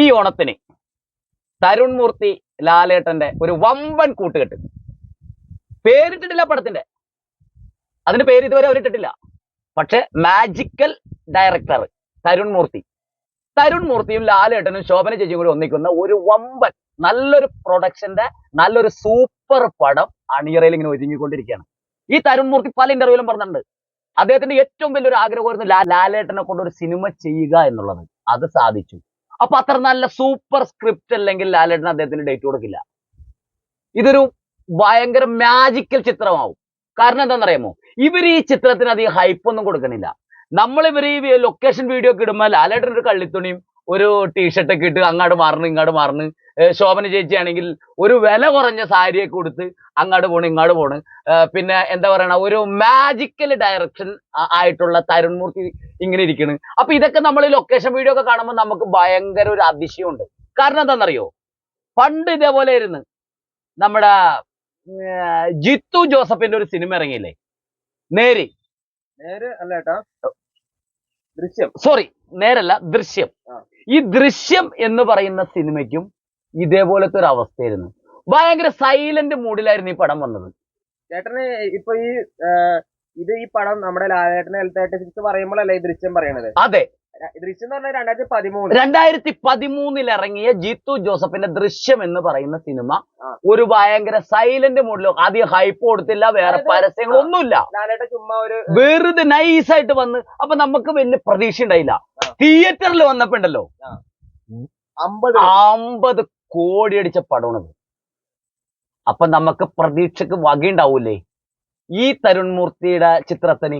ഈ ഓണത്തിന് തരുൺ മൂർത്തി ലാലേട്ടന്റെ ഒരു വമ്പൻ കൂട്ടുകെട്ട് പേരിട്ടിട്ടില്ല പടത്തിന്റെ അതിന് പേര് ഇതുവരെ അവരിട്ടിട്ടില്ല പക്ഷെ മാജിക്കൽ ഡയറക്ടർ തരുൺ മൂർത്തി. തരുൺ മൂർത്തിയും ലാലേട്ടനും ശോഭന ചേച്ചിയും കൂടി ഒന്നിക്കുന്ന ഒരു വമ്പൻ നല്ലൊരു പ്രൊഡക്ഷന്റെ നല്ലൊരു സൂപ്പർ പടം അണിയറയിൽ ഇങ്ങനെ ഒരുങ്ങിക്കൊണ്ടിരിക്കുകയാണ്. ഈ തരുൺ മൂർത്തി പല ഇന്റർവ്യൂലും പറഞ്ഞിട്ടുണ്ട്. അദ്ദേഹത്തിന്റെ ഏറ്റവും വലിയൊരു ആഗ്രഹമായിരുന്നു ലാലേട്ടനെ കൊണ്ട് ഒരു സിനിമ ചെയ്യുക എന്നുള്ളത്. അത് സാധിച്ചു. അപ്പൊ അത്ര നല്ല സൂപ്പർ സ്ക്രിപ്റ്റ് അല്ലെങ്കിൽ ലാലേട്ടൻ അദ്ദേഹത്തിന് ഡേറ്റ് കൊടുക്കില്ല. ഇതൊരു ഭയങ്കര മാജിക്കൽ ചിത്രമാവും. കാരണം എന്താണെന്നറിയാമോ? ഇവർ ഈ ചിത്രത്തിന് അധികം ഹൈപ്പ് ഒന്നും കൊടുക്കണില്ല നമ്മൾ ഇവർ ഈ ലൊക്കേഷൻ വീഡിയോ ഒക്കെ ഇടുമ്പോൾ ലാലേട്ടൻ ഒരു കള്ളിത്തുണിയും ഒരു ടീഷർട്ടൊക്കെ ഇട്ട് അങ്ങാട് മാറണം ഇങ്ങാട് മാറണ്. ശോഭന ചേച്ചിയാണെങ്കിൽ ഒരു വില കുറഞ്ഞ സാരിയൊക്കെ കൊടുത്ത് അങ്ങോട്ട് പോണ് ഇങ്ങോട്ട് പോണ്. പിന്നെ എന്താ പറയണ ഒരു മാജിക്കൽ ഡയറക്ഷൻ ആയിട്ടുള്ള തരുൺമൂർത്തി ഇങ്ങനെ ഇരിക്കുന്നു അപ്പൊ ഇതൊക്കെ നമ്മൾ ലൊക്കേഷൻ വീഡിയോ ഒക്കെ കാണുമ്പോൾ നമുക്ക് ഭയങ്കര ഒരു അതിശയമുണ്ട്. കാരണം എന്താണെന്നറിയോ പണ്ട് ഇതേപോലെ ഇരുന്ന് നമ്മുടെ ജിത്തു ജോസഫിന്റെ ഒരു സിനിമ ഇറങ്ങിയില്ലേ? നേര്. നേര് അല്ല ദൃശ്യം. സോറി നേരല്ല ദൃശ്യം. ഈ ദൃശ്യം എന്ന് പറയുന്ന സിനിമയ്ക്കും ഇതേപോലത്തെ ഒരു അവസ്ഥയായിരുന്നു ഭയങ്കര സൈലന്റ് മൂഡിലായിരുന്നു ഈ പടം വന്നത്. ചേട്ടന് ഇപ്പൊ ഈ ഇത് ഈ പടം നമ്മുടെ ലാലേട്ടനെ സിക്സ് പറയുമ്പോഴല്ലേ ഈ ദൃശ്യം പറയണത്? അതെ. ദൃശ്യം എന്ന് പറഞ്ഞാൽ രണ്ടായിരത്തി പതിമൂന്ന് രണ്ടായിരത്തി പതിമൂന്നിൽ ഇറങ്ങിയ ജിത്തു ജോസഫിന്റെ ദൃശ്യം എന്ന് പറയുന്ന സിനിമ ഒരു ഭയങ്കര സൈലന്റ് മൂഡിലോ ആദ്യം ഹൈപ്പ് കൊടുത്തില്ല വേറെ പരസ്യങ്ങൾ പരസ്യങ്ങളൊന്നുമില്ല. ലാലേട്ടൻ ചുമ്മാ ഒരു വെറുതെ നൈസായിട്ട് വന്ന് അപ്പൊ നമുക്ക് വലിയ പ്രതീക്ഷ ഉണ്ടായില്ല തിയേറ്ററിൽ വന്നപ്പോ ഉണ്ടല്ലോ. അമ്പത് അമ്പത് കോടി അടിച്ച പടമാണത്. അപ്പൊ നമുക്ക് പ്രതീക്ഷക്ക് വകയുണ്ടാവൂലേ? ഈ തരുൺ മൂർത്തിയുടെ ചിത്രത്തിന്.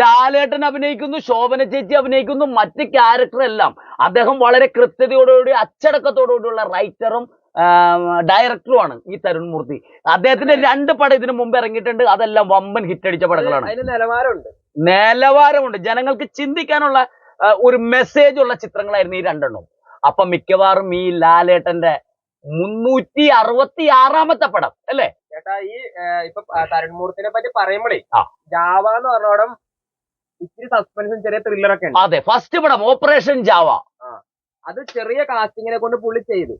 ലാലേട്ടൻ അഭിനയിക്കുന്നു ശോഭന ചേച്ചി അഭിനയിക്കുന്നു മറ്റ് ക്യാരക്ടർ എല്ലാം. അദ്ദേഹം വളരെ കൃത്യതയോടുകൂടി അച്ചടക്കത്തോടുകൂടിയുള്ള റൈറ്ററും ഡയറക്ടറുമാണ് ഈ തരുൺ മൂർത്തി. അദ്ദേഹത്തിന്റെ രണ്ട് പടം ഇതിനു മുമ്പ് ഇറങ്ങിയിട്ടുണ്ട്. അതെല്ലാം വമ്പൻ ഹിറ്റ് അടിച്ച പടങ്ങളാണ്. അതിന് നിലവാരമുണ്ട്. നിലവാരമുണ്ട്. ജനങ്ങൾക്ക് ചിന്തിക്കാനുള്ള ഒരു മെസ്സേജ് ഉള്ള ചിത്രങ്ങളായിരുന്നു ഈ രണ്ടെണ്ണം. അപ്പൊ മിക്കവാറും ഈ ലാലേട്ടന്റെ മുന്നൂറ്റി അറുപത്തി ആറാമത്തെ പടം അല്ലേ? ചേട്ടാ ഈ ഇപ്പൊ തരൺമൂർത്തിനെ പറ്റി പറയുമ്പോഴേ. ജാവ എന്ന് പറഞ്ഞോടം ഇച്ചിരി സസ്പെൻസും ചെറിയ ത്രില്ലറൊക്കെ ഉണ്ട്. അതെ ഫസ്റ്റ് പടം ഓപ്പറേഷൻ ജാവ. അത് ചെറിയ കാസ്റ്റിങ്ങിനെ കൊണ്ട് പുള്ളി ചെയ്തു.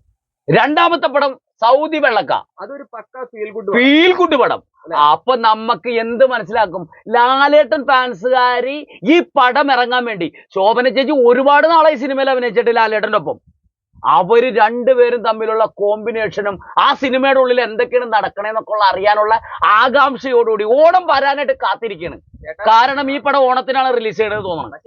രണ്ടാമത്തെ പടം സൗദി വെള്ളക്ക. അതൊരു പക്ക ഫീൽ ഗുഡ് ഫീൽ ഗുഡ് പടം? അപ്പൊ നമുക്ക് എന്ത് മനസ്സിലാക്കും? ലാലേട്ടൻ ഫാൻസുകാരി ഈ പടം ഇറങ്ങാൻ വേണ്ടി. ശോഭന ചേച്ചി ഒരുപാട് നാളെ ഈ സിനിമയിൽ അഭിനയിച്ചിട്ട് ലാലേട്ടന്റെ ഒപ്പം. അവർ രണ്ടുപേരും തമ്മിലുള്ള കോമ്പിനേഷനും ആ സിനിമയുടെ ഉള്ളിൽ എന്തൊക്കെയാണ് നടക്കണേന്നൊക്കെ ഉള്ള അറിയാനുള്ള ആകാംക്ഷയോടുകൂടി ഓണം വരാനായിട്ട് കാത്തിരിക്കുകയാണ് കാരണം ഈ പടം ഓണത്തിനാണ് റിലീസ് ചെയ്യണത് തോന്നുന്നത്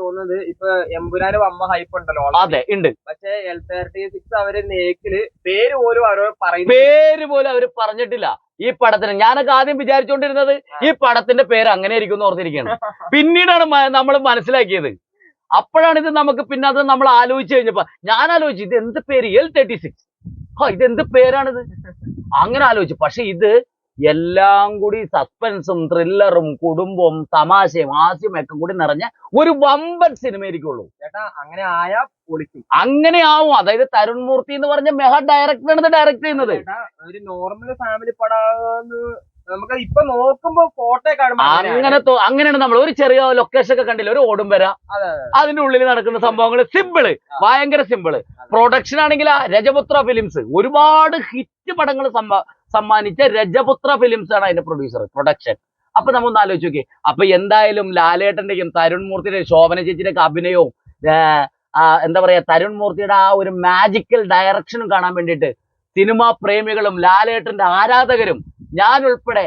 തോന്നുന്നത് ഇപ്പൊ എമ്പുരാന് വമ്മ ഹൈപ്പ് ഉണ്ടല്ലോ അതെ ഉണ്ട്. പക്ഷേ എൽ തേർട്ടി സിക്സ് അവർ നേക്കിൽ പേര് പോലും അവരോ പറയുന്നു പേര് പോലും അവർ പറഞ്ഞിട്ടില്ല. ഈ പടത്തിന് ഞാനൊക്കെ ആദ്യം വിചാരിച്ചുകൊണ്ടിരുന്നത് ഈ പടത്തിന്റെ പേര് അങ്ങനെ ആയിരിക്കും എന്ന് ഓർത്തിരിക്കുകയാണ്. പിന്നീടാണ് നമ്മൾ മനസ്സിലാക്കിയത്. അപ്പോഴാണ് ഇത് നമുക്ക് പിന്നെ അത് നമ്മൾ ആലോചിച്ച് കഴിഞ്ഞപ്പോ ഞാൻ ആലോചിച്ചു ഇത് എന്ത് പേര്? എൽ തേർട്ടി സിക്സ് ഇത് എന്ത് പേരാണിത്? അങ്ങനെ ആലോചിച്ചു. പക്ഷെ ഇത് എല്ലാം കൂടി സസ്പെൻസും ത്രില്ലറും കുടുംബവും തമാശയും ഹാസ്യവും ഒക്കെ കൂടി നിറഞ്ഞ ഒരു വമ്പൻ സിനിമയായിരിക്കുള്ളൂ. ചേട്ടാ അങ്ങനെ ആയാ പൊളിക്കും. അങ്ങനെ ആവും. അതായത് തരുൺ മൂർത്തി എന്ന് പറഞ്ഞ മെഹ ഡയറക്ടറാണ് ഇത് ഡയറക്ട് ചെയ്യുന്നത്. ഒരു നോർമൽ ഫാമിലി പടാന്ന് നമുക്ക് ഇപ്പൊ നോക്കുമ്പോ ഫോട്ടോ. അങ്ങനെ അങ്ങനെയാണ് നമ്മൾ ഒരു ചെറിയ ലൊക്കേഷൻ ഒക്കെ കണ്ടില്ല? ഒരു ഓടും വര. അതെ, അതിന്റെ ഉള്ളിൽ നടക്കുന്ന സംഭവങ്ങൾ സിമ്പിൾ ഭയങ്കര സിമ്പിൾ പ്രൊഡക്ഷൻ ആണെങ്കിൽ രജപുത്ര ഫിലിംസ് ഒരുപാട് ഹിറ്റ് പടങ്ങൾ സമ്മാനിച്ച രജപുത്ര ഫിലിംസ് ആണ് അതിന്റെ പ്രൊഡ്യൂസർ പ്രൊഡക്ഷൻ അപ്പൊ നമ്മൊന്ന് ആലോചിച്ച് നോക്കി അപ്പൊ എന്തായാലും ലാലേട്ടന്റെയും തരുൺ മൂർത്തിയുടെയും ശോഭന ചേച്ചിയുടെ അഭിനയവും എന്താ പറയാ തരുൺ മൂർത്തിയുടെ ആ ഒരു മാജിക്കൽ ഡയറക്ഷനും കാണാൻ വേണ്ടിയിട്ട് സിനിമാ പ്രേമികളും ലാലേട്ടന്റെ ആരാധകരും ഞാൻ ഉൾപ്പെടെ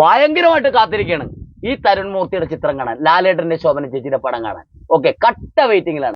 ഭയങ്കരമായിട്ട് കാത്തിരിക്കുകയാണ് ഈ തരുൺ മൂർത്തിയുടെ ചിത്രം കാണാൻ ലാലേട്ടന്റെ ശോഭന ചേച്ചിയുടെ പടം കാണാൻ. ഓക്കെ കട്ട വെയിറ്റിംഗിലാണ്